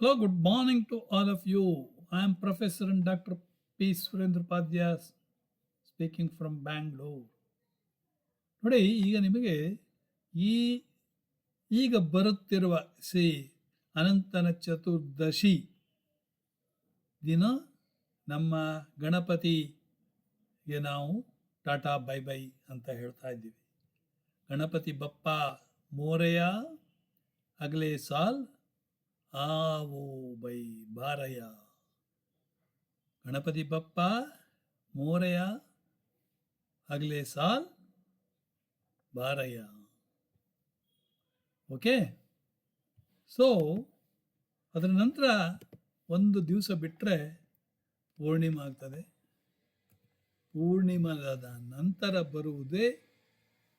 Hello, good morning to all of you. I am Professor and Dr. P. Surendra speaking from Bangalore. ನೋಡಿ ಈಗ ನಿಮಗೆ ಈ ಈಗ ಬರುತ್ತಿರುವ ಶ್ರೀ ಅನಂತನ ಚತುರ್ದಶಿ ದಿನ ನಮ್ಮ ಗಣಪತಿಗೆ ನಾವು ಟಾಟಾ ಬೈ ಬೈ ಅಂತ ಹೇಳ್ತಾ ಇದ್ದೀವಿ ಗಣಪತಿ ಬಪ್ಪ ಮೋರೆಯ ಅಗಲೇ ಸಾಲ್ ಆವೋ ಬೈ ಬಾರಯ್ಯ. ಗಣಪತಿ ಬಪ್ಪ ಮೋರೆಯ ಅಗಲೇ ಸಾಲ್, ಬಾರಯ್ಯ. ಓಕೆ? ಸೊ ಅದರ ನಂತರ ಒಂದು ದಿವಸ ಬಿಟ್ಟರೆ ಪೂರ್ಣಿಮಾ ಆಗ್ತದೆ. ಪೂರ್ಣಿಮಾದ ನಂತರ ಬರುವುದೇ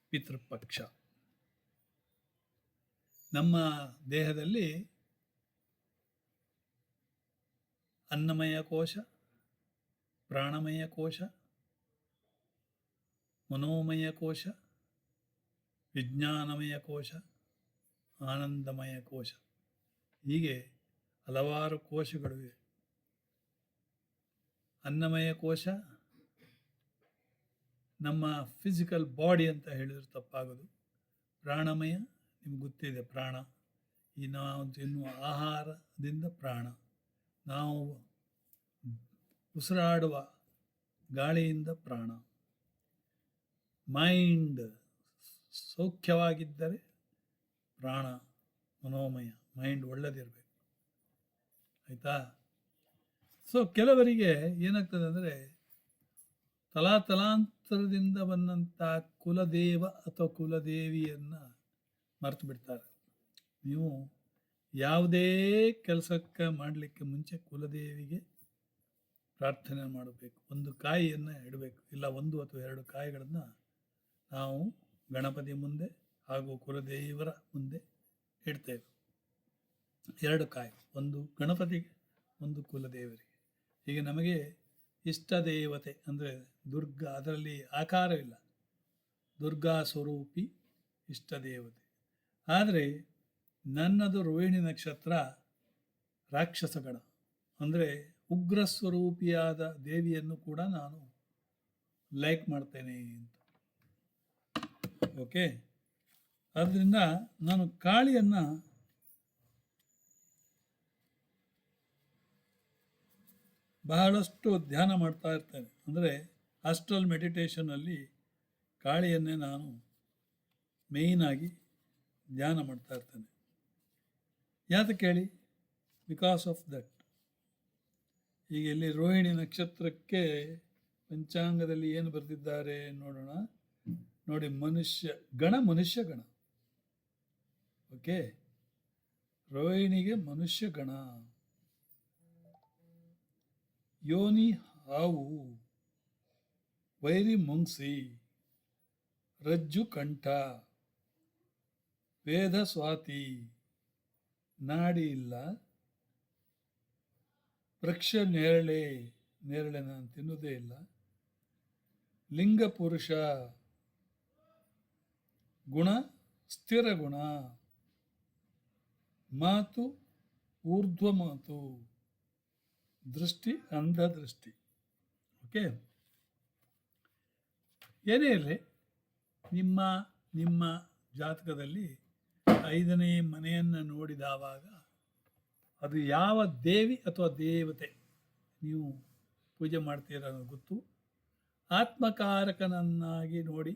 ಪಿತೃಪಕ್ಷ. ನಮ್ಮ ದೇಹದಲ್ಲಿ ಅನ್ನಮಯ ಕೋಶ, ಪ್ರಾಣಮಯ ಕೋಶ, ಮನೋಮಯ ಕೋಶ, ವಿಜ್ಞಾನಮಯ ಕೋಶ, ಆನಂದಮಯ ಕೋಶ. ಹೀಗೆ ಹಲವಾರು ಕೋಶಗಳಿವೆ ಅನ್ನಮಯ ಕೋಶ ನಮ್ಮ ಫಿಸಿಕಲ್ ಬಾಡಿ ಅಂತ ಹೇಳಿದ್ರೆ ತಪ್ಪಾಗೋದು. ಪ್ರಾಣಮಯ, ನಿಮ್ಗೆ ಗೊತ್ತಿದೆ ಪ್ರಾಣ. ಈ ನಾವು ತಿನ್ನುವ ಆಹಾರದಿಂದ ಪ್ರಾಣ. ನಾವು ಉಸಿರಾಡುವ ಗಾಳಿಯಿಂದ ಪ್ರಾಣ. ಮೈಂಡ್ ಸೌಖ್ಯವಾಗಿದ್ದರೆ ಪ್ರಾಣ ಮನೋಮಯ, ಮೈಂಡ್ ಒಳ್ಳೆದಿರಬೇಕು. ಆಯಿತಾ? ಸೊ ಕೆಲವರಿಗೆ ಏನಾಗ್ತದೆ ಅಂದರೆ ತಲಾತಲಾಂತರದಿಂದ ಬಂದಂಥ ಕುಲದೇವ ಅಥವಾ ಕುಲದೇವಿಯನ್ನು ಮರೆತು ಬಿಡ್ತಾರೆ. ನೀವು ಯಾವುದೇ ಕೆಲಸಕ್ಕೆ ಮಾಡಲಿಕ್ಕೆ ಮುಂಚೆ ಕುಲದೇವಿಗೆ ಪ್ರಾರ್ಥನೆ ಮಾಡಬೇಕು. ಒಂದು ಕಾಯಿಯನ್ನು ಇಡಬೇಕು. ಇಲ್ಲ, ಒಂದು ಅಥವಾ ಎರಡು ಕಾಯಿಗಳನ್ನು ನಾವು ಗಣಪತಿ ಮುಂದೆ ಹಾಗೂ ಕುಲದೇವರ ಮುಂದೆ ಇಡ್ತೇವೆ. ಎರಡು ಕಾಯಿ, ಒಂದು ಗಣಪತಿಗೆ, ಒಂದು ಕುಲದೇವರಿಗೆ. ಹೀಗೆ ನಮಗೆ ಇಷ್ಟ ದೇವತೆ ಅಂದರೆ ದುರ್ಗಾ, ಅದರಲ್ಲಿ ಆಕಾರವಿಲ್ಲ ದುರ್ಗಾ ಸ್ವರೂಪಿ ಇಷ್ಟ ದೇವತೆ. ಆದರೆ ನನ್ನದು ರೋಹಿಣಿ ನಕ್ಷತ್ರ ರಾಕ್ಷಸ ಗಣ ಅಂದರೆ ಉಗ್ರ ಸ್ವರೂಪಿಯಾದ ದೇವಿಯನ್ನು ಕೂಡ ನಾನು ಲೈಕ್ ಮಾಡ್ತೇನೆ ಅಂತ. ಓಕೆ ಆದ್ದರಿಂದ ನಾನು ಕಾಳಿಯನ್ನು ಬಹಳಷ್ಟು ಧ್ಯಾನ ಮಾಡ್ತಾ ಇರ್ತೇನೆ. ಅಂದರೆ ಅಸ್ಟ್ರಲ್ ಮೆಡಿಟೇಷನಲ್ಲಿ ಕಾಳಿಯನ್ನೇ ನಾನು ಮೇಯ್ನಾಗಿ ಧ್ಯಾನ ಮಾಡ್ತಾ ಇರ್ತೇನೆ. ಯಾತಕ್ಕೆ ಹೇಳಿ ಬಿಕಾಸ್ ಆಫ್ ದಟ್ ಈಗ ಇಲ್ಲಿ ರೋಹಿಣಿ ನಕ್ಷತ್ರಕ್ಕೆ ಪಂಚಾಂಗದಲ್ಲಿ ಏನು ಬರೆದಿದ್ದಾರೆ ನೋಡೋಣ. ನೋಡಿ, ಮನುಷ್ಯ, ಗಣ ಮನುಷ್ಯ ಗಣ. ಓಕೆ ರೋಹಿಣಿಗೆ ಮನುಷ್ಯ ಗಣ. ಯೋನಿ, ಹಾವು, ವೈರಿ, ಮುಂಗ್ಸಿ, ರಜ್ಜು, ಕಂಠ, ವೇದ, ಸ್ವಾತಿ. ನಾಡಿ ಇಲ್ಲ. ವೃಕ್ಷ ನೇರಳೆ ನೇರಳೆ ನಾನು ತಿನ್ನುವುದೇ ಇಲ್ಲ. ಲಿಂಗ ಪುರುಷ, ಗುಣ ಸ್ಥಿರ ಗುಣ. ಮಾತು, ಊರ್ಧ್ವ ಮಾತು, ದೃಷ್ಟಿ ಅಂಧ ದೃಷ್ಟಿ ಓಕೆ? ಏನೇ ಇರಲಿ, ನಿಮ್ಮ ನಿಮ್ಮ ಜಾತಕದಲ್ಲಿ ಐದನೇ ಮನೆಯನ್ನು ನೋಡಿದಾವಾಗ ಅದು ಯಾವ ದೇವಿ ಅಥವಾ ದೇವತೆ ನೀವು ಪೂಜೆ ಮಾಡ್ತೀರ ಗೊತ್ತು. ಆತ್ಮಕಾರಕನನ್ನಾಗಿ ನೋಡಿ,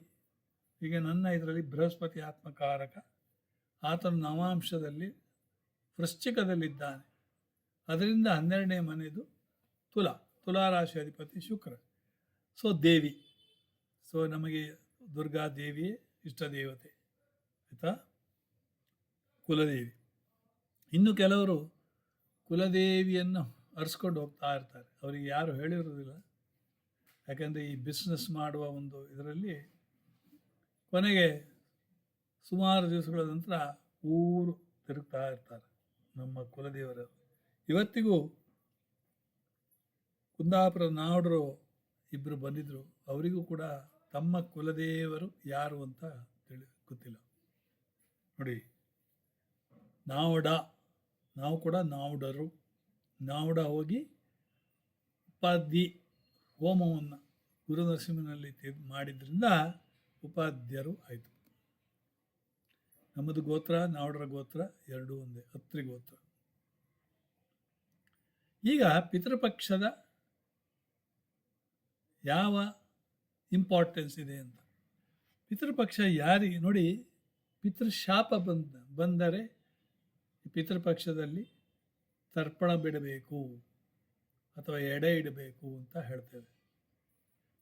ಈಗ ನನ್ನ ಇದರಲ್ಲಿ ಬೃಹಸ್ಪತಿ ಆತ್ಮಕಾರಕ, ಆತನ ನವಾಂಶದಲ್ಲಿ ವೃಶ್ಚಿಕದಲ್ಲಿದ್ದಾನೆ. ಅದರಿಂದ ಹನ್ನೆರಡನೇ ಮನೆಯದು ತುಲಾ, ತುಲಾರಾಶಿ ಅಧಿಪತಿ ಶುಕ್ರ. ಸೊ ದೇವಿ, ಸೊ ನಮಗೆ ದುರ್ಗಾ ದೇವಿಯೇ ಇಷ್ಟ ದೇವತೆ, ಆಯಿತಾ? ಕುಲದೇವಿ. ಇನ್ನು ಕೆಲವರು ಕುಲದೇವಿಯನ್ನು ಅರ್ಸ್ಕೊಂಡು ಹೋಗ್ತಾ ಇರ್ತಾರೆ. ಅವರಿಗೆ ಯಾರು ಹೇಳಿರೋದಿಲ್ಲ ಯಾಕಂದರೆ ಈ ಬಿಸ್ನೆಸ್ ಮಾಡುವ ಒಂದು ಇದರಲ್ಲಿ ಕೊನೆಗೆ ಸುಮಾರು ದಿವಸಗಳ ನಂತರ ಊರು ತಿರುಗ್ತಾ ಇರ್ತಾರೆ ನಮ್ಮ ಕುಲದೇವರು. ಇವತ್ತಿಗೂ ಕುಂದಾಪುರ ನಾಡರು ಇಬ್ಬರು ಬಂದಿದ್ದರು ಅವರಿಗೂ ಕೂಡ ತಮ್ಮ ಕುಲದೇವರು ಯಾರು ಅಂತ ತಿಳಿ ಗೊತ್ತಿಲ್ಲ. ನೋಡಿ. ನಾವಡ, ನಾವು ಕೂಡ ನಾವುಡರು. ನಾವುಡ ಹೋಗಿ ಉಪಾಧಿ ಹೋಮವನ್ನು ಗುರು ನರಸಿಂಹನಲ್ಲಿ ಮಾಡಿದ್ರಿಂದ ಉಪಾಧ್ಯರು ಆಯಿತು. ನಮ್ಮದು ಗೋತ್ರ, ನಾವುಡರ ಗೋತ್ರ, ಎರಡೂ ಒಂದೇ, ಹತ್ರಿ ಗೋತ್ರ. ಈಗ ಪಿತೃಪಕ್ಷದ ಯಾವ ಇಂಪಾರ್ಟೆನ್ಸ್ ಇದೆ ಅಂತ. ಪಿತೃಪಕ್ಷ ಯಾರಿಗೆ, ನೋಡಿ, ಪಿತೃಶಾಪ ಬಂದ, ಬಂದರೆ ಪಿತೃಪಕ್ಷದಲ್ಲಿ ತರ್ಪಣ ಬಿಡಬೇಕು ಅಥವಾ ಎಡೆ ಇಡಬೇಕು ಅಂತ ಹೇಳ್ತೇವೆ.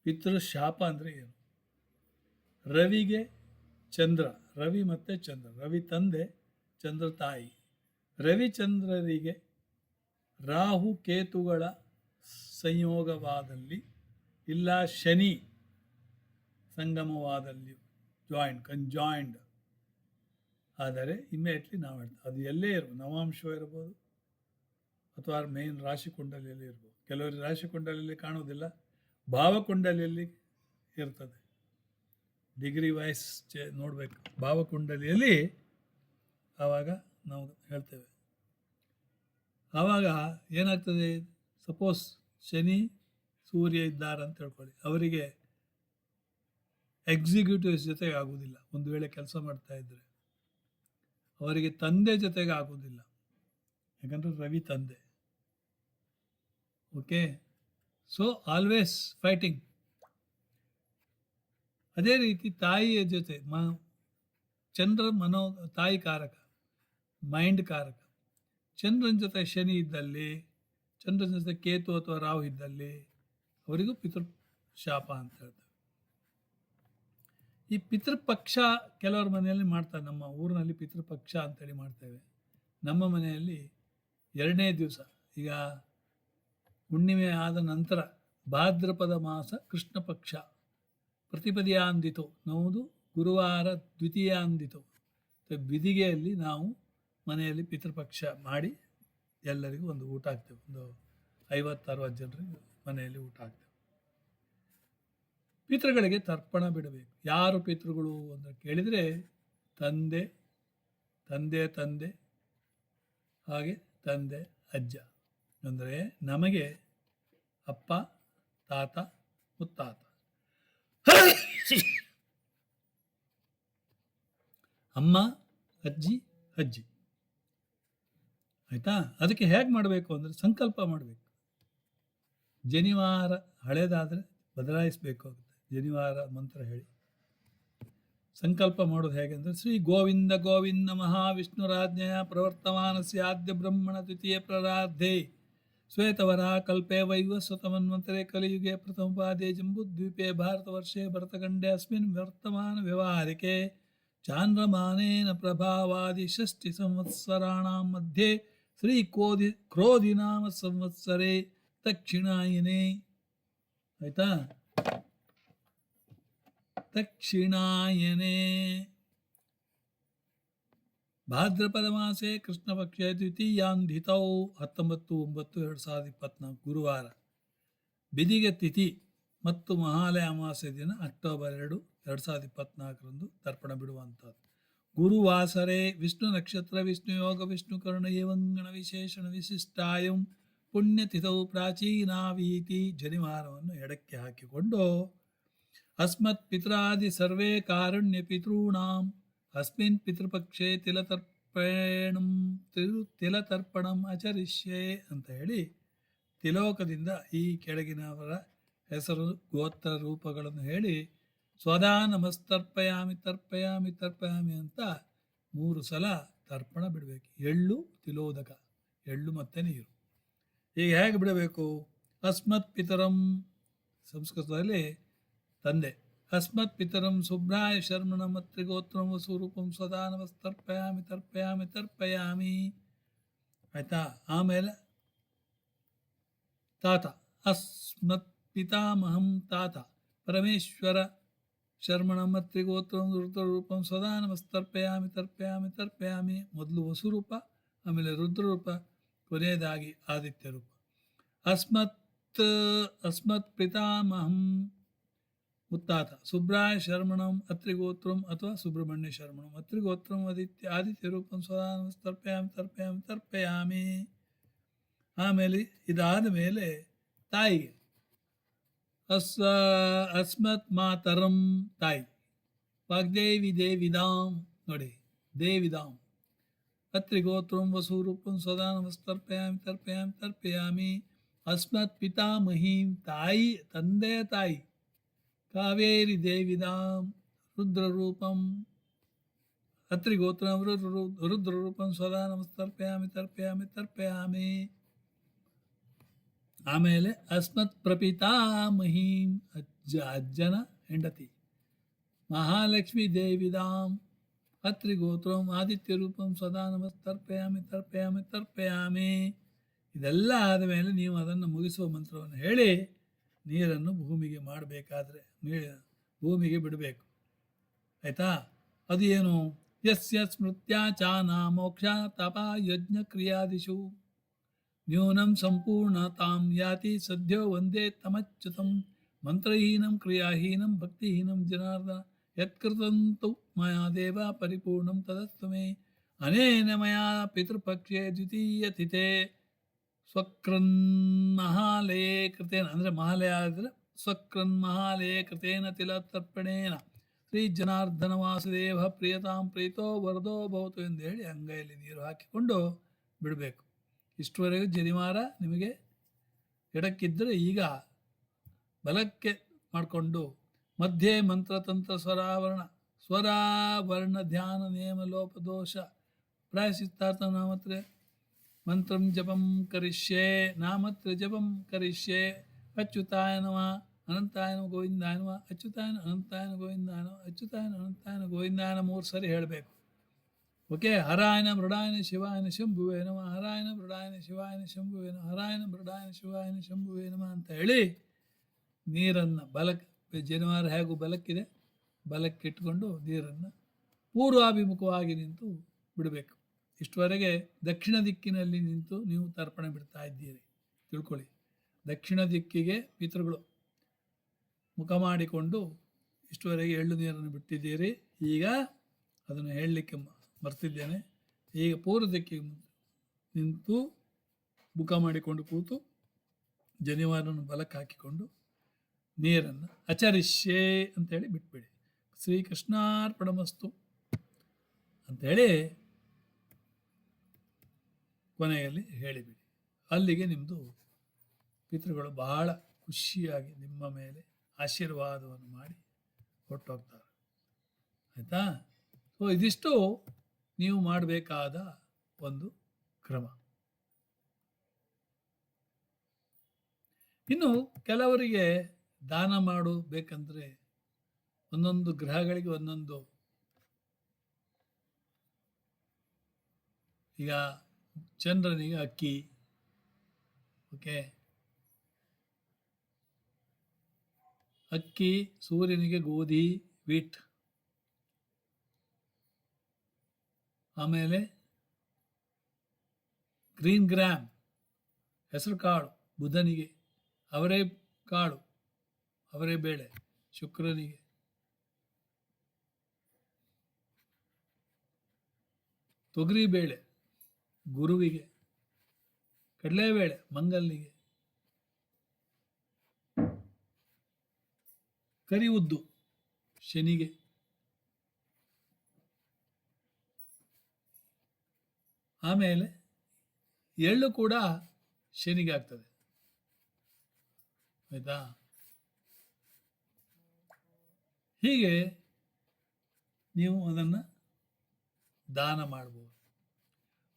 ಪಿತೃಶಾಪ ಅಂದರೆ ಏನು? ರವಿಗೆ ಚಂದ್ರ, ರವಿ ಮತ್ತು ಚಂದ್ರ, ರವಿ ತಂದೆ, ಚಂದ್ರ ತಾಯಿ. ರವಿಚಂದ್ರರಿಗೆ ರಾಹು ಕೇತುಗಳ ಸಂಯೋಗವಾದಲ್ಲಿ ಇಲ್ಲ ಶನಿ ಸಂಗಮವಾದಲ್ಲಿ ಜಾಯಿಂಟ್ ಕಂಜಾಯಿಂಡ್ ಆದರೆ ಇಮ್ಮಿಡಿಯೇಟ್ಲಿ ನಾವು ಅದು ಎಲ್ಲೇ ಇರ್ಬೋದು. ನವಾಂಶ ಇರ್ಬೋದು. ಅಥವಾ ಮೇನ್ ರಾಶಿ ಕುಂಡಲಿಯಲ್ಲಿ ಇರ್ಬೋದು. ಕೆಲವರು ರಾಶಿ ಕುಂಡಲಿಯಲ್ಲಿ ಕಾಣುವುದಿಲ್ಲ. ಭಾವಕುಂಡಲಿಯಲ್ಲಿ ಇರ್ತದೆ. ಡಿಗ್ರಿ ವೈಸ್ ಚೆ ನೋಡಬೇಕು. ಭಾವಕುಂಡಲಿಯಲ್ಲಿ ಆವಾಗ ನಾವು ಹೇಳ್ತೇವೆ. ಆವಾಗ ಏನಾಗ್ತದೆ? ಸಪೋಸ್ ಶನಿ, ಸೂರ್ಯ ಇದ್ದಾರೆ ಅಂತ ಹೇಳ್ಕೊಳ್ಳಿ ಅವರಿಗೆ ಎಕ್ಸಿಕ್ಯೂಟಿವ್ಸ್ ಜೊತೆಗೆ ಆಗುವುದಿಲ್ಲ. ಒಂದು ವೇಳೆ ಕೆಲಸ ಮಾಡ್ತಾ ಇದ್ದರೆ ಅವರಿಗೆ ತಂದೆ ಜೊತೆಗೆ ಆಗೋದಿಲ್ಲ ಯಾಕಂದರೆ ರವಿ ತಂದೆ. ಓಕೆ ಸೊ ಆಲ್ವೇಸ್ ಫೈಟಿಂಗ್ ಅದೇ ರೀತಿ ತಾಯಿಯ ಜೊತೆ, ಮ, ಚಂದ್ರ ಮನೋ, ತಾಯಿ ಕಾರಕ ಮೈಂಡ್ ಕಾರಕ. ಚಂದ್ರನ ಜೊತೆ ಶನಿ ಇದ್ದಲ್ಲಿ, ಚಂದ್ರನ ಜೊತೆ ಕೇತು ಅಥವಾ ರಾಹು ಇದ್ದಲ್ಲಿ, ಅವರಿಗೂ ಪಿತೃ ಶಾಪ ಅಂತ ಹೇಳ್ತಾರೆ. ಈ ಪಿತೃಪಕ್ಷ ಕೆಲವರ ಮನೆಯಲ್ಲಿ ಮಾಡ್ತಾರೆ. ನಮ್ಮ ಊರಿನಲ್ಲಿ ಪಿತೃಪಕ್ಷ ಅಂತೇಳಿ ಮಾಡ್ತೇವೆ. ನಮ್ಮ ಮನೆಯಲ್ಲಿ ಎರಡನೇ ದಿವಸ, ಈಗ ಹುಣ್ಣಿಮೆ ಆದ ನಂತರ ಭಾದ್ರಪದ ಮಾಸ ಕೃಷ್ಣ ಪಕ್ಷ ಪ್ರತಿಪದಿಯಾಂದಿತು ನಮ್ಮದು ಗುರುವಾರ ದ್ವಿತೀಯಾಂದಿತು. ಬಿದಿಗೆಯಲ್ಲಿ ನಾವು ಮನೆಯಲ್ಲಿ ಪಿತೃಪಕ್ಷ ಮಾಡಿ ಎಲ್ಲರಿಗೂ ಒಂದು ಊಟ ಹಾಕ್ತೇವೆ. ಒಂದು ಐವತ್ತು ಅರವತ್ತು ಜನರಿಗೆ ಮನೆಯಲ್ಲಿ ಊಟ ಹಾಕ್ತೇವೆ. ಪಿತೃಗಳಿಗೆ ತರ್ಪಣ ಬಿಡಬೇಕು. ಯಾರು ಪಿತೃಗಳು ಅಂತ ಕೇಳಿದರೆ ತಂದೆ ತಂದೆ ತಂದೆ, ಹಾಗೆ ತಂದೆ, ಅಜ್ಜ. ಅಂದರೆ ನಮಗೆ ಅಪ್ಪ, ತಾತ, ಮುತ್ತಾತ. ಅಮ್ಮ, ಅಜ್ಜಿ ಅಜ್ಜಿ. ಆಯಿತಾ? ಅದಕ್ಕೆ ಹೇಗೆ ಮಾಡಬೇಕು ಅಂದರೆ ಸಂಕಲ್ಪ ಮಾಡಬೇಕು. ಜನಿವಾರ ಹಳೇದಾದರೆ ಬದಲಾಯಿಸಬೇಕಾಗುತ್ತೆ ಜನಿವಾರ ಮಂತ್ರ ಹೇಳಿ. ಸಂಕಲ್ಪ ಮಾಡೋದು ಹೇಗೆ ಅಂದರೆ, ಶ್ರೀ ಗೋವಿಂದ ಗೋವಿಂದ ಮಹಾವಿಷ್ಣುರಾಜ್ಞೆಯ ಪ್ರವರ್ತಮಾನಸ್ಯ ಆದ್ಯ ಬ್ರಹ್ಮಣ ದ್ವಿತೀಯ ಪ್ರಾರಾಧೆ ಶ್ವೇತವರ ಕಲ್ಪೆ ವೈವಸ್ವತಮನ್ವಂತರೆ ಕಲಿಯುಗೆ ಪ್ರಥಮಪಾದೆ ಜಂಬುದ್ವೀಪೆ ಭಾರತವರ್ಷೆ ಭರತಖಂಡೆ ಅಸ್ಮಿನ್ ವರ್ತಮಾನ ವ್ಯವಹಾರಿಕೆ ಚಾಂದ್ರಮಾನೇನ ಪ್ರಭಾವಾದಿ ಷಷ್ಟಿ ಸಂವತ್ಸರಾಣ ಮಧ್ಯೆ ಶ್ರೀ ಕೋದಿ ಕ್ರೋಧಿ ನಾಮ ಸಂವತ್ಸರೆ ದಕ್ಷಿಣಾಯನೆ ಆಯ್ತಾ? ದಕ್ಷಿಣಾಯನೆ ಭಾದ್ರಪದ ಮಾಸೆ ಕೃಷ್ಣ ಪಕ್ಷ ದ್ವಿತೀಯಾಂಧಿತೌ ಹತ್ತೊಂಬತ್ತು ಒಂಬತ್ತು ಎರಡು ಸಾವಿರದ ಇಪ್ಪತ್ನಾಲ್ಕು ಗುರುವಾರ. ಬಿದಿಗೆ ತಿಥಿ ಮತ್ತು ಮಹಾಲಯ ಅಮಾವಾಸ್ಯೆ ದಿನ ಅಕ್ಟೋಬರ್ ಎರಡು ಎರಡು ಸಾವಿರದ ಇಪ್ಪತ್ನಾಲ್ಕರಂದು ತರ್ಪಣ ಬಿಡುವಂಥದ್ದು. ಗುರುವಾಸರೆ ವಿಷ್ಣು ನಕ್ಷತ್ರ ವಿಷ್ಣು ಯೋಗ ವಿಷ್ಣು ಕರ್ಣ ಏವಂಗಣ ವಿಶೇಷಣ ವಿಶಿಷ್ಟಾಯಂ ಪುಣ್ಯತಿಥೌ ಪ್ರಾಚೀನಾವೀತಿ ಜನಿವಾರವನ್ನು ಎಡಕ್ಕೆ ಹಾಕಿಕೊಂಡು ಅಸ್ಮತ್ ಪಿತ್ರಾದಿ ಸರ್ವೇ ಕಾರುಣ್ಯ ಪಿತೃಣಾಂ ಅಸ್ಮಿನ್ ಪಿತೃಪಕ್ಷೆ ತಿಲತರ್ಪಣಂ ತಿರು ತಿಲತರ್ಪಣಂ ಆಚರಿಷ್ಯೆ ಅಂತ ಹೇಳಿ ತಿಲೋಕದಿಂದ ಈ ಕೆಳಗಿನವರ ಹೆಸರು ಗೋತ್ರ ರೂಪಗಳನ್ನು ಹೇಳಿ ಸ್ವದಾ ನಮಸ್ತರ್ಪಯಾಮಿ, ತರ್ಪಯಾಮಿ ತರ್ಪಯಾಮಿ ಅಂತ ಮೂರು ಸಲ ತರ್ಪಣ ಬಿಡಬೇಕು. ಎಳ್ಳು, ತಿಲೋದಕ, ಎಳ್ಳು ಮತ್ತೆ ನೀರು. ಈಗ ಹೇಗೆ ಬಿಡಬೇಕು? ಅಸ್ಮತ್ ಪಿತರಂ. ಸಂಸ್ಕೃತದಲ್ಲಿ ತಂದೆ. ಅಸ್ಮತ್ ಪಿತರಂ ಸುಬ್ರಾಯ ಶರ್ಮಣ ಮತ್ರಿಗೋತ್ರಂ ಸ್ವರೂಪಂ ಸ್ವದಾ ನಮಸ್ತರ್ಪಯಾಮಿ ತರ್ಪಯಾಮಿ ತರ್ಪಯಾಮಿ. ಆಯ್ತಾ? ಆಮೇಲೆ ತಾತ. ಅಸ್ಮತ್ ಪಿತಾಮಹಂ ತಾತ. ಪರಮೇಶ್ವರ ಶರ್ಮಣ ಮತ್ರಿಗೋತ್ರಂ ರುದ್ರರೂಪಂ ಸದಾ ನಮಸ್ತರ್ಪಯಾಮಿ ತರ್ಪಯಾಮಿ ತರ್ಪಯಾಮಿ. ಮೊದಲು ವಸುರೂಪ, ಆಮೇಲೆ ರುದ್ರರೂಪ, ಕೊನೆಯದಾಗಿ ಆದಿತ್ಯ ರೂಪ ಅಸ್ಮತ್ ಅಸ್ಮತ್ ಪಿತಾಮಹಂ ಮುತ್ತಾತ ಸುಬ್ರಾಯ ಶರ್ಮಣಂ ಅತ್ರಿಗೋತ್ರಂ ಅಥವಾ ಸುಬ್ರಹ್ಮಣ್ಯ ಶರ್ಮಣಂ ಅತ್ರಿಗೋತ್ರಂ ಆದಿತ್ಯ ಆದಿತ್ಯ ರೂಪಂ ಸ್ವದಾನ ತರ್ಪಯಾಮಿ ತರ್ಪಯಾಮಿ ತರ್ಪಯಾಮಿ ಆಮೇಲೆ ಇದಾದ ಮೇಲೆ ತಾಯಿಗೆ ಅಸ್ ಅಸ್ಮತ್ ಮಾತರಂ ತಾಯಿ ವಾಗ್ದೇವಿ ದೇವಿದಾಂ ನೋಡಿ ದೇವಿದಾಂ ಅತ್ರಿಗೋತ್ರಂ ವಸೂರೂಪಂ ಸದಾ ನಮಸ್ತರ್ಪಯಾಮಿ ತರ್ಪಯಾಮಿ ತರ್ಪಯಾಮಿ ಅಸ್ಮತ್ ಪಿತಾಮಹೀಂ ತಾಯಿ ತಂದೆಯ ತಾಯಿ ಕಾವೇರಿ ದೇವಿದಾಂ ರುದ್ರರೂಪಂ. ಅತ್ರಿಗೋತ್ರಂ ರುದ್ರ ರುದ್ರರೂಪಂ ಸದಾ ನಮಸ್ತರ್ಪಯಾಮಿ ತರ್ಪಯಾಮಿ ತರ್ಪಯಾಮಿ. ಆಮೇಲೆ ಅಸ್ಮತ್ ಪ್ರಪಿತಾಮಹೀಂ, ಅಜ್ಜ ಅಜ್ಜನ ಹೆಂಡತಿ. ಮಹಾಲಕ್ಷ್ಮಿ ದೇವಿದಾಂ ಅತ್ರಿಗೋತ್ರಂ ಆದಿತ್ಯ ರೂಪಂ ಸದಾ ನಮಸ್ತರ್ಪಯಾಮಿ ತರ್ಪಯಾಮಿ ತರ್ಪಯಾಮಿ. ಇದೆಲ್ಲ ಆದಮೇಲೆ ನೀವು ಅದನ್ನು ಮುಗಿಸುವ ಮಂತ್ರವನ್ನು ಹೇಳಿ ನೀರನ್ನು ಭೂಮಿಗೆ ಮಾಡಬೇಕಾದ್ರೆ ಭೂಮಿಗೆ ಬಿಡಬೇಕು. ಆಯಿತಾ? ಅದು ಏನು? ಯಸ್ಯ ಸ್ಮೃತ್ಯಾಚಾನ ಮೋಕ್ಷ ತಪ ಯಜ್ಞ ಕ್ರಿಯಾದಿಶು. ನ್ಯೂನಂ ಸಂಪೂರ್ಣತಾಂ ಯಾತಿ ಸದ್ಯೋ ಒಂದೇ ತಮಚ್ಯುತಂ ಮಂತ್ರಹೀನಂ ಕ್ರಿಯಾಹೀನಂ ಭಕ್ತಿಹೀನಂ ಜನಾರ್ದನ ಯತ್ಕೃತಂತು ಮಯಾ ದೇವ ಪರಿಪೂರ್ಣಂ ತದಸ್ತು ಮೇ. ಅನೇನ ಮಯಾ ದ್ವಿತೀಯ ದ್ವಿತೀಯತಿಥೆ. ಸ್ವಕ್ರನ್ ಮಹಾಲಯೇ ಕೃತೇನ ಅಂದರೆ ಮಹಾಲಯ ಆದರೆ ಸ್ವಕೃನ್ ಕೃತೇನ ತಿಲತರ್ಪಣೇನ. ಶ್ರೀ ಜನಾರ್ದನ ವಾಸುದೇವ ಪ್ರಿಯತಾಂ ಪ್ರೀತೋ ವರದೋ ಭವತು ಎಂದು ಹೇಳಿ ಅಂಗೈಯಲ್ಲಿ ನೀರು ಹಾಕಿಕೊಂಡು ಬಿಡಬೇಕು. ಇಷ್ಟುವರೆಗೂ ಜನಿವಾರ ನಿಮಗೆ ಎಡಕ್ಕಿದ್ದರೆ ಈಗ ಬಲಕ್ಕೆ ಮಾಡಿಕೊಂಡು ಮಧ್ಯೆ ಮಂತ್ರತಂತ್ರ ಸ್ವರಾವರಣ, ಸ್ವರಾವರ್ಣ ಧ್ಯಾನ, ನೇಮ ಲೋಪದೋಷ ಪ್ರಾಯಶ್ಚಿತ್ತಾರ್ಥ ನಾಮತ್ರ ಮಂತ್ರಂ ಜಪಂ ಕರಿಷ್ಯೆ, ನಾಮತ್ರ ಜಪಂ ಕರಿಷ್ಯೆ, ಅಚ್ಯುತಾಯ ನಮ ಅನಂತಾಯನ ಗೋವಿಂದಾಯ ನಮ ಅಚ್ಯುತಾಯನ ಅನಂತಾಯನ ಗೋವಿಂದಾಯ ನಮ ಅಚ್ಯುತಾಯನ ಅನಂತಾಯನ ಗೋವಿಂದಾಯನ ಮೂರು ಸರಿ ಹೇಳಬೇಕು. ಓಕೆ? ಹರಾಯನ ಮೃಡಾಯನ ಶಿವಾಯನ ಶಂಭುವೇ ನಮ ಹರಾಯನ ಮೃಡಾಯನ ಶಿವಾಯನ ಶಂಭುವೇನ ನಮ ಹರಾಯನ ಮೃಡಾಯನ ಶಿವಾಯನ ಶಂಭುವೇ ನಮ ಅಂತ ಹೇಳಿ ನೀರನ್ನು ಬಲಕ್ಕೆ ಜನಿವಾರ ಹೇಗೂ ಬಲಕ್ಕಿದೆ ಬಲಕ್ಕಿಟ್ಟುಕೊಂಡು ನೀರನ್ನು ಪೂರ್ವಾಭಿಮುಖವಾಗಿ ನಿಂತು ಬಿಡಬೇಕು. ಇಷ್ಟುವರೆಗೆ ದಕ್ಷಿಣ ದಿಕ್ಕಿನಲ್ಲಿ ನಿಂತು ನೀವು ತರ್ಪಣೆ ಬಿಡ್ತಾ ಇದ್ದೀರಿ. ತಿಳ್ಕೊಳ್ಳಿ. ದಕ್ಷಿಣ ದಿಕ್ಕಿಗೆ ಪಿತೃಗಳು ಮುಖ ಮಾಡಿಕೊಂಡು ಇಷ್ಟುವರೆಗೆ ಎಳ್ಳು ನೀರನ್ನು ಬಿಟ್ಟಿದ್ದೀರಿ. ಈಗ ಅದನ್ನು ಹೇಳಲಿಕ್ಕೆ ಬರ್ತಿದ್ದೇನೆ ಈಗ ಪೂರ್ವ ದಿಕ್ಕಿಗೆ ನಿಂತು ಮುಖ ಮಾಡಿಕೊಂಡು ಕೂತು ಜನಿವಾರನ್ನು ಬಲಕ್ಕೆ ಹಾಕಿಕೊಂಡು ನೀರನ್ನು ಅಚರಿಷ್ಯೆ ಅಂತೇಳಿ ಬಿಟ್ಬಿಡಿ. ಶ್ರೀಕೃಷ್ಣಾರ್ಪಣಮಸ್ತು ಅಂಥೇಳಿ ಕೊನೆಯಲ್ಲಿ ಹೇಳಿಬಿಡಿ. ಅಲ್ಲಿಗೆ ನಿಮ್ಮದು ಪಿತೃಗಳು ಬಹಳ ಖುಷಿಯಾಗಿ ನಿಮ್ಮ ಮೇಲೆ ಆಶೀರ್ವಾದವನ್ನು ಮಾಡಿ ಹೊಟ್ಟೋಗ್ತಾರೆ ಆಯಿತಾ? ಸೊ ಇದಿಷ್ಟು ನೀವು ಮಾಡಬೇಕಾದ ಒಂದು ಕ್ರಮ. ಇನ್ನು ಕೆಲವರಿಗೆ ದಾನ ಮಾಡು ಬೇಕಂದ್ರೆ ಒಂದೊಂದು ಗ್ರಹಗಳಿಗೆ ಒಂದೊಂದು ಈಗ ಚಂದ್ರನಿಗೆ ಅಕ್ಕಿ ಓಕೆ ಅಕ್ಕಿ ಸೂರ್ಯನಿಗೆ ಗೋಧಿ ವೀಟ್ ಆಮೇಲೆ ಗ್ರೀನ್ ಗ್ರಾಮ್ ಹೆಸರು ಕಾಳು ಬುಧನಿಗೆ ಅವರೇ ಕಾಳು ಅವರೇ ಬೇಳೆ ಶುಕ್ರನಿಗೆ ತೊಗರಿ ಬೇಳೆ ಗುರುವಿಗೆ, ಕಡಲೆಬೇಳೆ ಮಂಗಲ್ಲಿಗೆ ಕರಿ ಉದ್ದು ಶನಿಗೆ, ಆಮೇಲೆ ಎಳ್ಳು ಕೂಡ ಶನಿಗೆ ಆಗ್ತದೆ. ಆಯ್ತಾ? ಹೀಗೆ ನೀವು ಅದನ್ನು ದಾನ ಮಾಡ್ಬೋದು.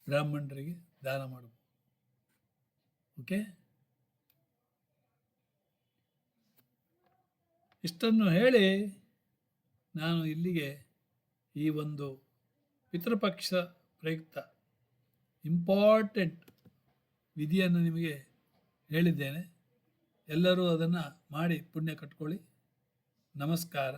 ಬ್ರಾಹ್ಮಣರಿಗೆ ದಾನ ಮಾಡಬೇಕು ಓಕೆ ಇಷ್ಟನ್ನು ಹೇಳಿ ನಾನು ಇಲ್ಲಿಗೆ ಈ ಒಂದು ಪಿತೃಪಕ್ಷ ಪ್ರಯುಕ್ತ ಇಂಪಾರ್ಟೆಂಟ್ ವಿಧಿಯನ್ನು ನಿಮಗೆ ಹೇಳಿದ್ದೇನೆ. ಎಲ್ಲರೂ ಅದನ್ನು ಮಾಡಿ ಪುಣ್ಯ ಕಟ್ಕೊಳ್ಳಿ. ನಮಸ್ಕಾರ.